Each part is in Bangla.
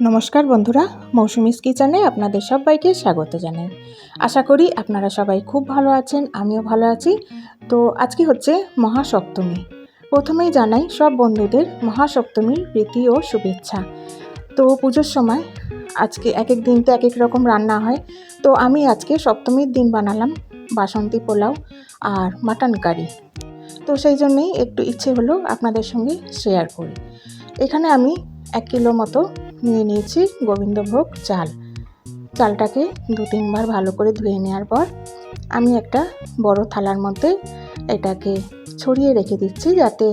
নমস্কার বন্ধুরা, মৌসুমিস কিচেনে আপনাদের সবাইকে স্বাগত জানাই। আশা করি আপনারা সবাই খুব ভালো আছেন, আমিও ভালো আছি। তো আজকে হচ্ছে মহাসপ্তমী। প্রথমেই জানাই, সব বন্ধুদের মহাসপ্তমীর প্রীতি ও শুভেচ্ছা। তো পুজোর সময় আজকে এক এক দিন তো এক এক রকম রান্না হয়। তো আমি আজকে সপ্তমীর দিন বানালাম বাসন্তী পোলাও আর মাটন কারি। তো সেই জন্যেই একটু ইচ্ছে হলো আপনাদের সঙ্গে শেয়ার করি। এখানে আমি এক কিলো মতো নিয়ে নিয়েছি গোবিন্দভোগ চাল। চালটাকে দু তিনবার ভালো করে ধুয়ে নেওয়ার পর আমি একটা বড় থালার মধ্যে এটাকে ছড়িয়ে রেখে দিচ্ছি যাতে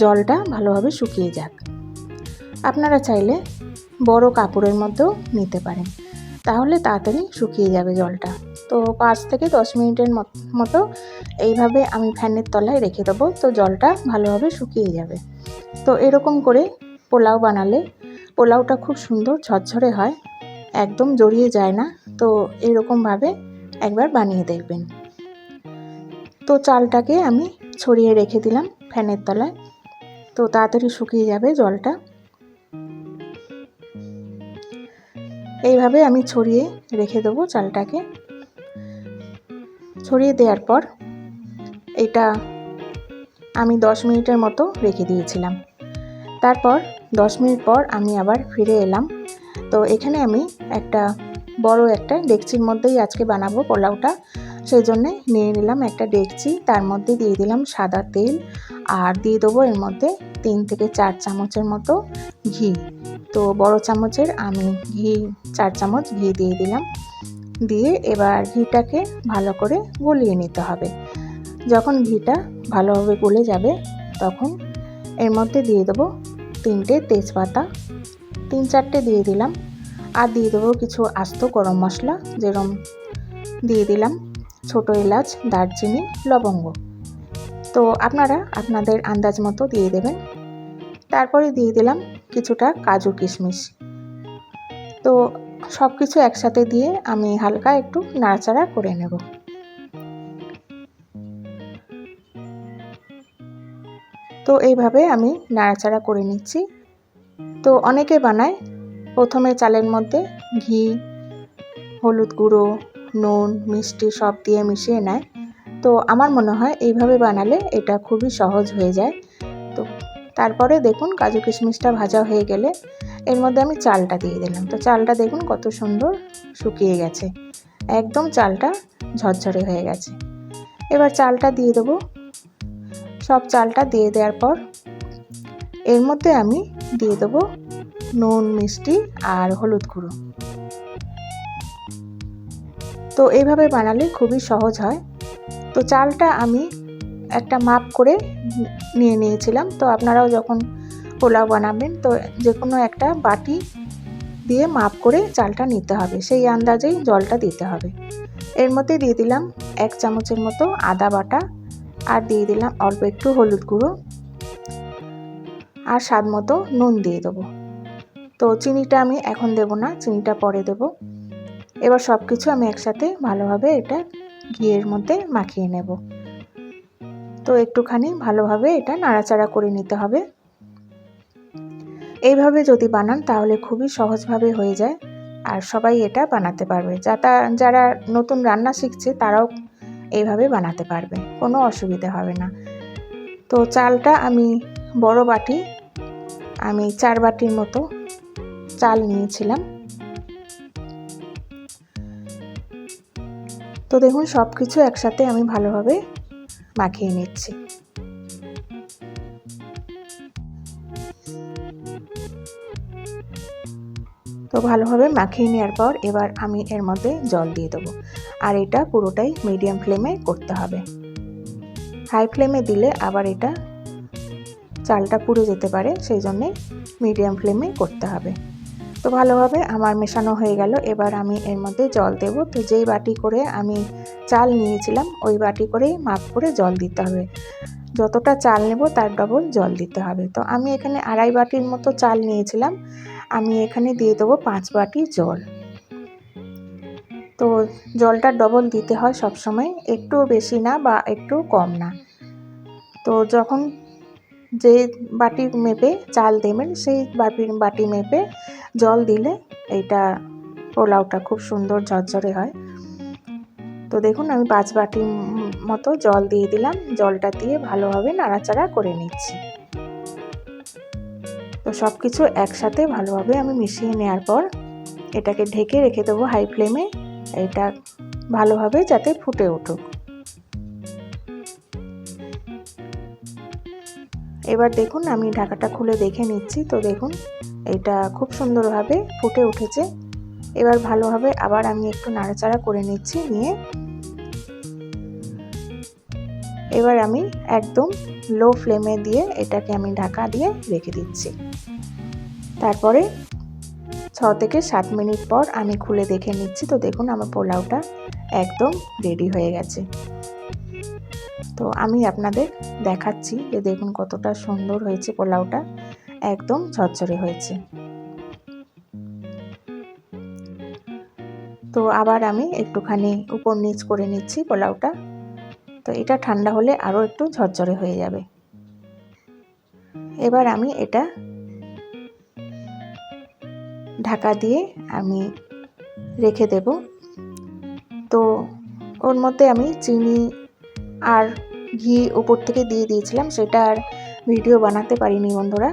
জলটা ভালোভাবে শুকিয়ে যাক। আপনারা চাইলে বড় কাপড়ের মধ্যেও নিতে পারেন। তাহলে তাড়াতাড়ি শুকিয়ে যাবে জলটা। তো পাঁচ থেকে দশ মিনিটের মতো এইভাবে আমি ফ্যানের তলায় রেখে দেবো তো জলটা ভালোভাবে শুকিয়ে যাবে। তো এরকম করে পোলাও বানালে পোলাওটা খুব সুন্দর, ঝরঝরে হয়, একদম জড়িয়ে যায় না, তো এরকমভাবে একবার বানিয়ে দেখবেন। তো চালটাকে আমি ছড়িয়ে রেখে দিলাম ফ্যানের তলায়, তো তাড়াতাড়ি শুকিয়ে যাবে জলটা। এইভাবে আমি ছড়িয়ে রেখে দেবো চালটাকে। ছড়িয়ে দেওয়ার পর এটা আমি দশ মিনিটের মতো রেখে দিয়েছিলাম। তারপর দশ মিনিট পর আমি আবার ফিরে এলাম। তো এখানে আমি একটা বড় একটা ডেকচির মধ্যেই আজকে বানাবো পোলাওটা। সেই জন্যে নিয়ে নিলাম একটা ডেকচি, তার মধ্যে দিয়ে দিলাম সাদা তেল আর দিয়ে দেবো এর মধ্যে তিন থেকে চার চামচের মতো ঘি। তো বড় চামচের আমি ঘি, চার চামচ ঘি দিয়ে দিলাম। দিয়ে এবার ঘিটাকে ভালো করে গলিয়ে নিতে হবে। যখন ঘিটা ভালোভাবে গলে যাবে, তখন এর মধ্যে দিয়ে দেবো তিনটে তেজপাতা, তিন চারটে দিয়ে দিলাম। আর দিয়ে দেবো কিছু আস্ত গরম মশলা, যেরম দিয়ে দিলাম ছোট এলাচ, দারচিনি, লবঙ্গ। তো আপনারা আপনাদের আন্দাজ মতো দিয়ে দেবেন। তারপরে দিয়ে দিলাম কিছুটা কাজু কিশমিশ। তো সব কিছু একসাথে দিয়ে আমি হালকা একটু নাড়াচাড়া করে নেব। তো এইভাবে আমি নাড়াচাড়া করে নিচ্ছি। তো অনেকে বানায়, প্রথমে চালের মধ্যে ঘি, হলুদ গুঁড়ো, নুন, মিষ্টি সব দিয়ে মিশিয়ে নেয়। তো আমার মনে হয় এইভাবে বানালে এটা খুবই সহজ হয়ে যায়। তো তারপরে দেখুন কাজু কিশমিশটা ভাজা হয়ে গেলে এর মধ্যে আমি চালটা দিয়ে দিলাম। তো চালটা দেখুন কত সুন্দর শুকিয়ে গেছে। একদম চালটা ঝরঝরে হয়ে গেছে। এবার চালটা দিয়ে দেবো সব চালটা দিয়ে দেওয়ার পর এর মধ্যে আমি দিয়ে দেবো নুন, মিষ্টি আর হলুদ গুঁড়ো। তো এইভাবে বানালে খুবই সহজ হয়। তো চালটা আমি একটা মাপ করে নিয়ে নিয়েছিলাম। তো আপনারাও যখন পোলাও বানাবেন, তো যে কোনো একটা বাটি দিয়ে মাপ করে চালটা নিতে হবে। সেই আন্দাজেই জলটা দিতে হবে। এর মধ্যে দিয়ে দিলাম এক চামচের মতো আদা বাটা আর দিয়ে দিলাম অল্প একটু হলুদ গুঁড়ো আর স্বাদ মতো নুন দিয়ে দেবো। তো চিনিটা আমি এখন দেব না, চিনিটা পরে দেব। এবার সব কিছু আমি একসাথে ভালোভাবে এটা ঘিয়ের মধ্যে মাখিয়ে নেব। তো একটুখানি ভালোভাবে এটা নাড়াচাড়া করে নিতে হবে। এইভাবে যদি বানান তাহলে খুবই সহজভাবে হয়ে যায়। আর সবাই এটা বানাতে পারবে। যাতা, যারা নতুন রান্না শিখছে তারাও এইভাবে বানাতে পারবে কোনো অসুবিধা হবে না। তো চালটা আমি, বড় বাটি, আমি চার বাটির মতো চাল নিয়েছিলাম। তো দেখুন সব কিছু একসাথে আমি ভালোভাবে মাখিয়ে নিচ্ছি। তো ভালোভাবে মাখিয়ে নেওয়ার পর এবার আমি এর মধ্যে জল দিয়ে দেবো। আর এটা পুরোটাই মিডিয়াম ফ্লেমে করতে হবে। হাই ফ্লেমে দিলে আবার এটা চালটা পুড়ে যেতে পারে, সেই জন্যে মিডিয়াম ফ্লেমে করতে হবে। তো ভালোভাবে আমার মেশানো হয়ে গেল। এবার আমি এর মধ্যে জল দেব। তো যেই বাটি করে আমি চাল নিয়েছিলাম, ওই বাটি করেই মাপ করে জল দিতে হবে। যতটা চাল নেব তার ডবল জল দিতে হবে। তো আমি এখানে আড়াই বাটির মতো চাল নিয়েছিলাম। আমি এখানে দিয়ে দেবো পাঁচ বাটি জল। তো জলটা ডবল দিতে হয় সব সময় একটু বেশি না বা একটু কম না। তো যখন যে বাটি মেপে চাল দেবেন, সেই বাটি বাটি মেপে জল দিলে এইটা পোলাওটা খুব সুন্দর ঝরঝরে হয়। তো দেখুন, আমি পাঁচ বাটি মতো জল দিয়ে দিলাম, জলটা দিয়ে ভালোভাবে নাড়াচাড়া করে নিচ্ছি। তো সব কিছু একসাথে ভালোভাবে আমি মিশিয়ে নেওয়ার পর এটাকে ঢেকে রেখে দেবো হাই ফ্লেমে। এটা ভালোভাবে যাতে ফুটে উঠুক। এবার দেখুন, আমি ঢাকাটা খুলে দেখে নিচ্ছি। তো দেখুন, এটা খুব সুন্দরভাবে ফুটে উঠেছে। এবার ভালোভাবে আবার আমি একটু নাড়াচাড়া করে নিচ্ছি, নিয়ে এবার আমি একদম লো ফ্লেমে দিয়ে এটাকে আমি ঢাকা দিয়ে রেখে দিচ্ছি। তারপরে থেকে সাত মিনিট পর আমি খুলে দেখে নিচ্ছি। তো দেখুন, আমার পোলাওটা একদম রেডি হয়ে গেছে। তো আমি আপনাদের দেখাচ্ছি যে দেখুন কতটা সুন্দর হয়েছে পোলাওটা। একদম ঝরঝরে হয়েছে। তো আবার আমি একটুখানি উপর নিচ করে নিচ্ছি পোলাওটা। তো এটা ঠান্ডা হলে আরও একটু ঝরঝরে হয়ে যাবে। এবার আমি এটা ঢাকা দিয়ে আমি রেখে দেব। তো ওর মধ্যে আমি চিনি আর ঘি উপর থেকে দিয়ে দিয়েছিলাম, সেটা আর ভিডিও বানাতে পারিনি বন্ধুরা।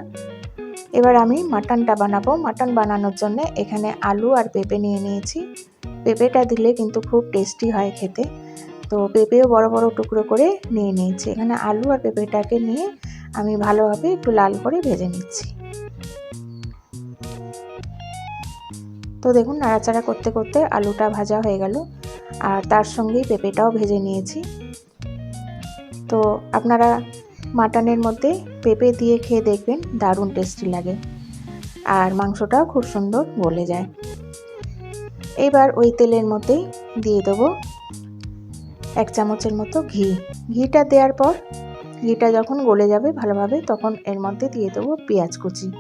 এবার আমি মাটনটা বানাবো। মাটন বানানোর জন্য এখানে আলু আর পেঁপে নিয়ে নিয়েছি। পেঁপেটা দিলে কিন্তু খুব টেস্টি হয় খেতে। তো পেঁপেও বড় বড় টুকরো করে নিয়ে নিয়েছি। এখানে আলু আর পেঁপেটাকে নিয়ে আমি ভালোভাবে একটু লাল করে ভেজে নিচ্ছি। তো দেখুন, নাড়াচাড়া করতে করতে আলুটা ভাজা হয়ে গেল। আর তার সঙ্গেই পেঁপেটাও ভেজে নিয়েছি। তো আপনারা মাটনের মধ্যে পেঁপে দিয়ে খেয়ে দেখবেন, দারুণ টেস্টি লাগে। আর মাংসটাও খুব সুন্দর গলে যায়। এবার ওই তেলের মধ্যেই দিয়ে দেবো এক চামচের মতো ঘি। ঘিটা দেওয়ার পর, ঘিটা যখন গলে যাবে ভালোভাবে, তখন এর মধ্যে দিয়ে দেবো পেঁয়াজ কুচি।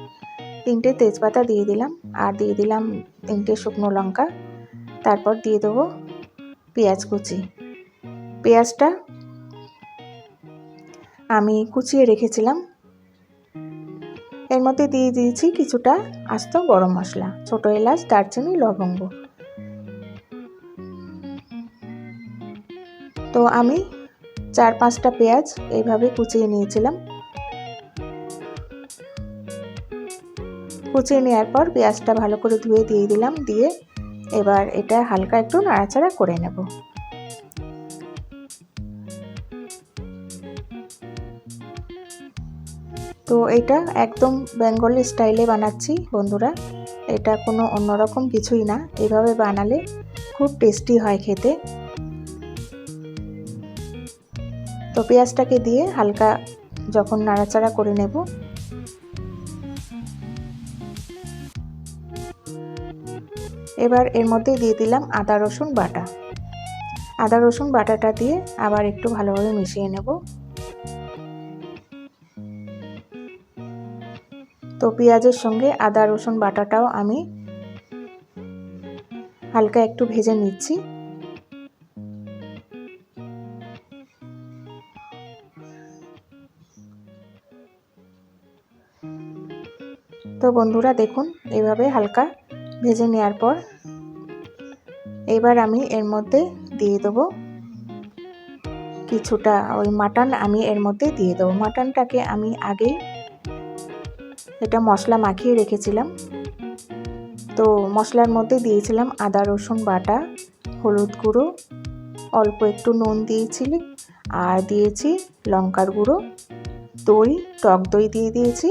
তিনটে তেজপাতা দিয়ে দিলাম, আর দিয়ে দিলাম তিনটে শুকনো লঙ্কা। তারপর দিয়ে দেবো পেঁয়াজ কুচি। পেঁয়াজটা আমি কুচিয়ে রেখেছিলাম। এর মধ্যে দিয়ে দিয়েছি কিছুটা আস্ত গরম মশলা, ছোটো এলাচ, দারচিনি, লবঙ্গ। তো আমি চার পাঁচটা পেঁয়াজ এইভাবে কুচিয়ে নিয়েছিলাম। কুচিয়ে নেওয়ার পর পেঁয়াজটা ভালো করে ধুয়ে দিয়ে দিলাম, দিয়ে এবার এটা হালকা একটু নাড়াচাড়া করে নেব। তো এটা একদম বেঙ্গলি স্টাইলে বানাচ্ছি বন্ধুরা, এটা কোনো অন্যরকম কিছুই না, এভাবে বানালে খুব টেস্টি হয় খেতে। তো পেঁয়াজটাকে দিয়ে হালকা যখন নাড়াচাড়া করে নেব এবার এর মধ্যে দিয়ে দিলাম আদা, রসুন বাটা। আদা, রসুন বাটাটা দিয়ে আবার একটু ভালোভাবে মিশিয়ে নেব। তো পেঁয়াজের সঙ্গে আদা, রসুন বাটাটাও আমি হালকা একটু ভেজে নিচ্ছি। তো বন্ধুরা দেখুন এইভাবে হালকা ভেজে নেওয়ার পর এবার আমি এর মধ্যে দিয়ে দেবো কিছুটা, ওই মাটন আমি এর মধ্যে দিয়ে দেবো। মাটনটাকে আমি আগেই এটা মশলা মাখিয়ে রেখেছিলাম। তো মশলার মধ্যে দিয়েছিলাম আদা, রসুন বাটা, হলুদ গুঁড়ো, অল্প একটু নুন দিয়েছিলি, আর দিয়েছি লঙ্কার গুঁড়ো, দই, টক দই দিয়ে দিয়েছি।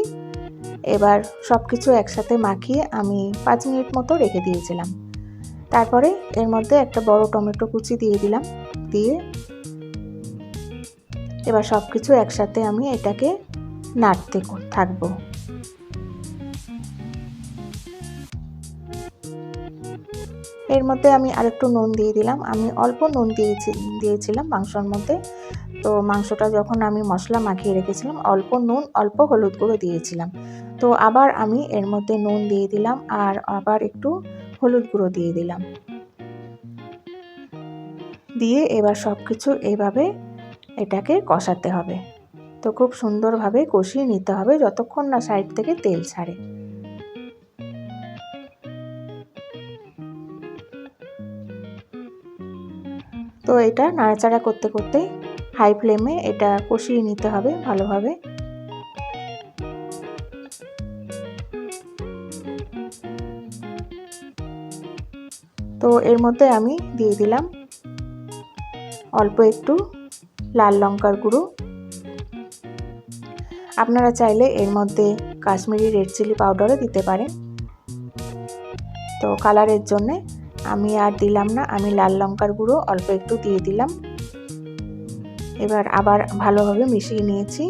এবার সব কিছু একসাথে মাখিয়ে আমি পাঁচ মিনিট মতো রেখে দিয়েছিলাম। তারপরে এর মধ্যে একটা বড় টমেটো কুচি দিয়ে দিলাম, দিয়ে এবার সব কিছু একসাথে আমি এটাকে নাড়তে থাকব। এর মধ্যে আমি আরেকটু নুন দিয়ে দিলাম। আমি অল্প নুন দিয়েছি দিয়েছিলাম মাংসর মধ্যে। তো মাংসটা যখন আমি মশলা মাখিয়ে রেখেছিলাম, অল্প নুন, অল্প হলুদ গুঁড়ো দিয়েছিলাম। তো আবার আমি এর মধ্যে নুন দিয়ে দিলাম আর আবার একটু হলুদ গুঁড়ো দিয়ে দিলাম। দিয়ে এবার সব কিছু এভাবে এটাকে কষাতে হবে। তো খুব সুন্দরভাবে কষিয়ে নিতে হবে যতক্ষণ না সাইড থেকে তেল ছাড়ে। তো এটা নাড়াচাড়া করতে করতে হাই ফ্লেমে এটা কষিয়ে নিতে হবে ভালোভাবে। তো এর মধ্যে আমি দিয়ে দিলাম অল্প একটু লাল লঙ্কার গুঁড়ো। আপনারা চাইলে এর মধ্যে কাশ্মীরি রেড চিলি পাউডারও দিতে পারেন। তো কালারের জন্যে আমি আর দিলাম না, আমি লাল লঙ্কার গুঁড়ো অল্প একটু দিয়ে দিলাম। এবার আবার ভালোভাবে মিশিয়ে নিয়েছি।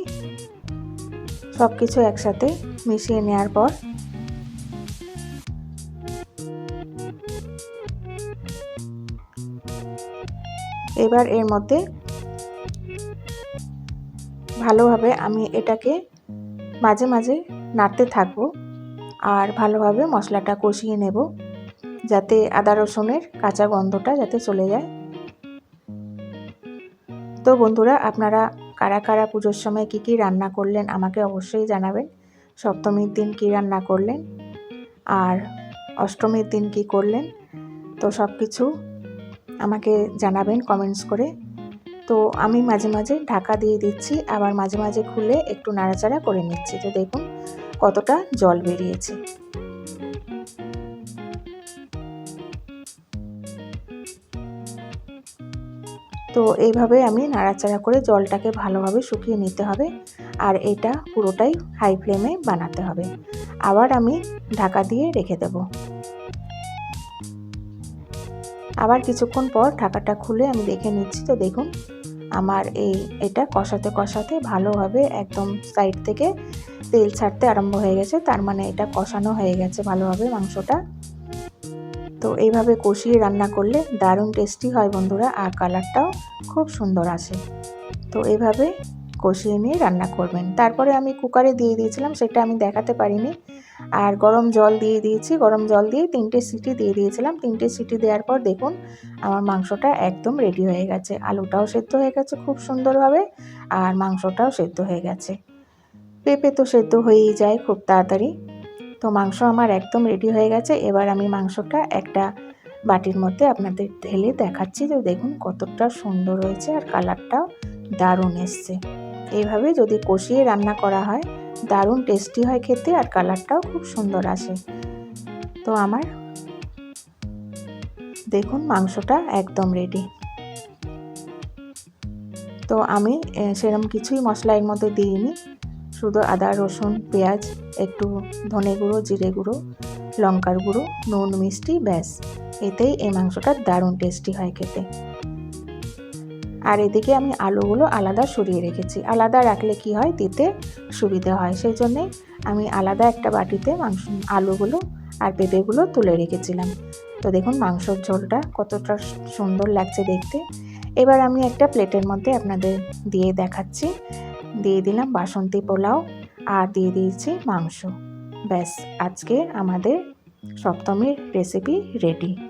সব কিছু একসাথে মিশিয়ে নেওয়ার পর এবার এর মধ্যে ভালোভাবে আমি এটাকে মাঝে মাঝে নাড়তে থাকব আর ভালোভাবে মশলাটা কষিয়ে নেব যাতে আদা রসুনের কাঁচা গন্ধটা যাতে চলে যায়। তো বন্ধুরা, আপনারা কারা কারা পুজোর সময় কি কি রান্না করলেন আমাকে অবশ্যই জানাবেন। সপ্তমীর দিন কি রান্না করলেন আর অষ্টমীর দিন কি করলেন, তো সব কিছু আমাকে জানাবেন কমেন্টস করে। তো আমি মাঝে মাঝে ঢাকা দিয়ে দিচ্ছি, আবার মাঝে মাঝে খুলে একটু নাড়াচাড়া করে নিচ্ছি। তো দেখুন কতটা জল বেরিয়েছে। তো এইভাবে আমি নাড়াচাড়া করে জলটাকে ভালোভাবে শুকিয়ে নিতে হবে, আর এটা পুরোটাই হাই ফ্লেমে বানাতে হবে। আবার আমি ঢাকা দিয়ে রেখে দেব। আবার কিছুক্ষণ পর ঢাকাটা খুলে আমি দেখে নিচ্ছি। তো দেখুন, আমার এই, এটা কষাতে কষাতে ভালোভাবে একদম সাইড থেকে তেল ছাড়তে আরম্ভ হয়ে গেছে। তার মানে এটা কষানো হয়ে গেছে ভালোভাবে মাংসটা। তো এইভাবে কষিয়ে রান্না করলে দারুণ টেস্টি হয় বন্ধুরা, আর কালারটাও খুব সুন্দর আসে। তো এইভাবে কষিয়ে নিয়ে রান্না করবেন। তারপরে আমি কুকারে দিয়ে দিয়েছিলাম, সেটা আমি দেখাতে পারিনি। আর গরম জল দিয়ে দিয়েছি, গরম জল দিয়ে তিনটে সিটি দিয়ে দিয়েছিলাম। তিনটে সিটি দেওয়ার পর দেখুন, আমার মাংসটা একদম রেডি হয়ে গেছে। আলুটাও সেদ্ধ হয়ে গেছে খুব সুন্দরভাবে, আর মাংসটাও সেদ্ধ হয়ে গেছে। পেঁপে তো সেদ্ধ হয়েই যায় খুব তাড়াতাড়ি। তো মাংস আমার একদম রেডি হয়ে গেছে। এবার আমি মাংসটা একটা বাটির মধ্যে আপনাদের ঢেলে দেখাচ্ছি। যে দেখুন কতটা সুন্দর হয়েছে আর কালারটাও দারুণ এসছে। এইভাবে যদি কষিয়ে রান্না করা হয়, দারুণ টেস্টি হয় খেতে আর কালারটাও খুব সুন্দর আসে। তো আমার দেখুন মাংসটা একদম রেডি তো আমি সেরম কিছুই মশলা এর মধ্যে দিইনি। শুধু আদা, রসুন, পেঁয়াজ, একটু ধনে গুঁড়ো, জিরে গুঁড়ো, লঙ্কার গুঁড়ো, নুন, মিষ্টি, ব্যাস। এতেই এই মাংসটা দারুণ টেস্টি হয় খেতে। আর এদিকে আমি আলুগুলো আলাদা সরিয়ে রেখেছি। আলাদা রাখলে কি হয়? দিতে সুবিধে হয়। সেই জন্যে আমি আলাদা একটা বাটিতে মাংস, আলুগুলো আর পেঁপেগুলো তুলে রেখেছিলাম। তো দেখুন মাংসর ঝোলটা কতটা সুন্দর লাগছে দেখতে। এবার আমি একটা প্লেটের মধ্যে আপনাদের দিয়ে দেখাচ্ছি। দিয়ে দিলাম বাসন্তী পোলাও আর দিয়ে দিয়েছি মাংস। ব্যাস, আজকে আমাদের সপ্তমীর রেসিপি রেডি